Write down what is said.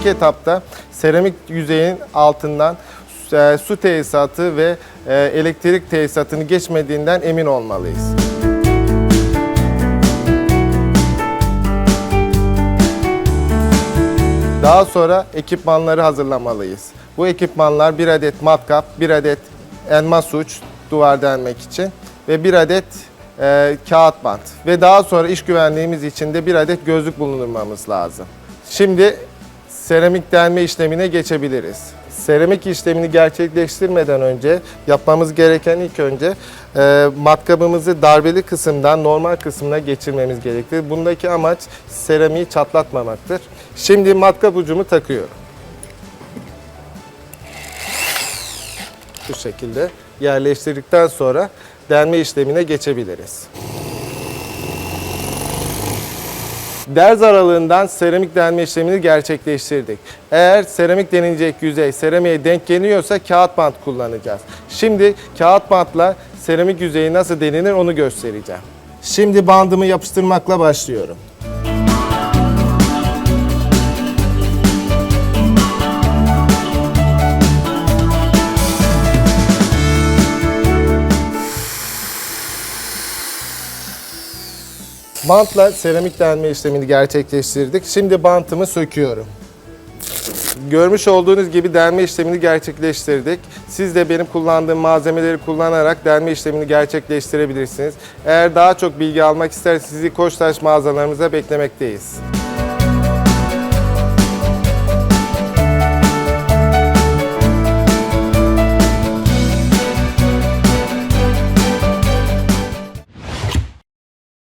İlk etapta seramik yüzeyin altından e, su tesisatı ve e, elektrik tesisatını geçmediğinden emin olmalıyız. Daha sonra ekipmanları hazırlamalıyız. Bu ekipmanlar bir adet matkap, bir adet elmas uç duvar delmek için ve bir adet e, kağıt bant ve daha sonra iş güvenliğimiz için de bir adet gözlük bulundurmamız lazım. Şimdi seramik delme işlemine geçebiliriz. Seramik işlemini gerçekleştirmeden önce yapmamız gereken ilk önce e, matkabımızı darbeli kısımdan normal kısmına geçirmemiz gerekir. Bundaki amaç seramiği çatlatmamaktır. Şimdi matkap ucumu takıyorum. Bu şekilde yerleştirdikten sonra delme işlemine geçebiliriz. Derz aralığından seramik delme işlemini gerçekleştirdik. Eğer seramik denilecek yüzey seramiğe denk geliyorsa kağıt bant kullanacağız. Şimdi kağıt bantla seramik yüzeyi nasıl delinir onu göstereceğim. Şimdi bandımı yapıştırmakla başlıyorum. Bantla seramik delme işlemini gerçekleştirdik. Şimdi bantımı söküyorum. Görmüş olduğunuz gibi delme işlemini gerçekleştirdik. Siz de benim kullandığım malzemeleri kullanarak delme işlemini gerçekleştirebilirsiniz. Eğer daha çok bilgi almak isterseniz sizi Koçtaş mağazalarımıza beklemekteyiz.